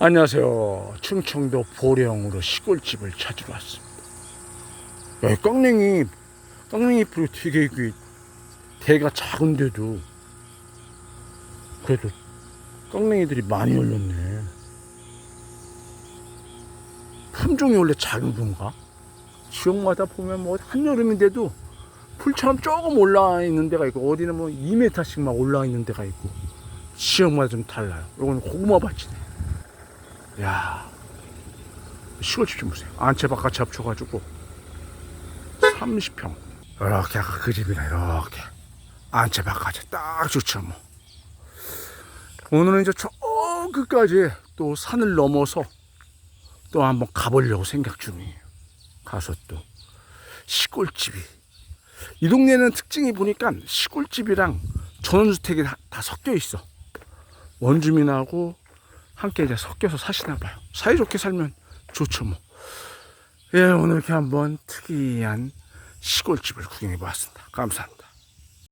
안녕하세요. 충청도 보령으로 시골집을 찾으러 왔습니다. 여기 깡냉이, 깡냉이 풀이 되게 그 대가 작은데도 그래도 깡냉이들이 많이 열렸네. 품종이 원래 작은 건가? 지역마다 보면 뭐 한여름인데도 풀처럼 조금 올라와 있는 데가 있고 어디는 뭐 2m씩 막 올라와 있는 데가 있고 지역마다 좀 달라요. 이건 고구마 밭이네. 야 시골집 좀 보세요. 안채 바깥에 합쳐가지고 30평. 이렇게 아까 그 집이네. 이렇게 안채 바깥에 딱 좋죠 뭐. 오늘은 이제 저 끝까지 또 산을 넘어서 또 한번 가보려고 생각 중이에요. 가서 또 시골집이 이 동네는 특징이 보니까 시골집이랑 전원주택이 다, 다 섞여 있어. 원주민하고 함께 이제 섞여서 사시나 봐요. 사이좋게 살면 좋죠 뭐. 예, 오늘 이렇게 한번 특이한 시골집을 구경해 보았습니다. 감사합니다.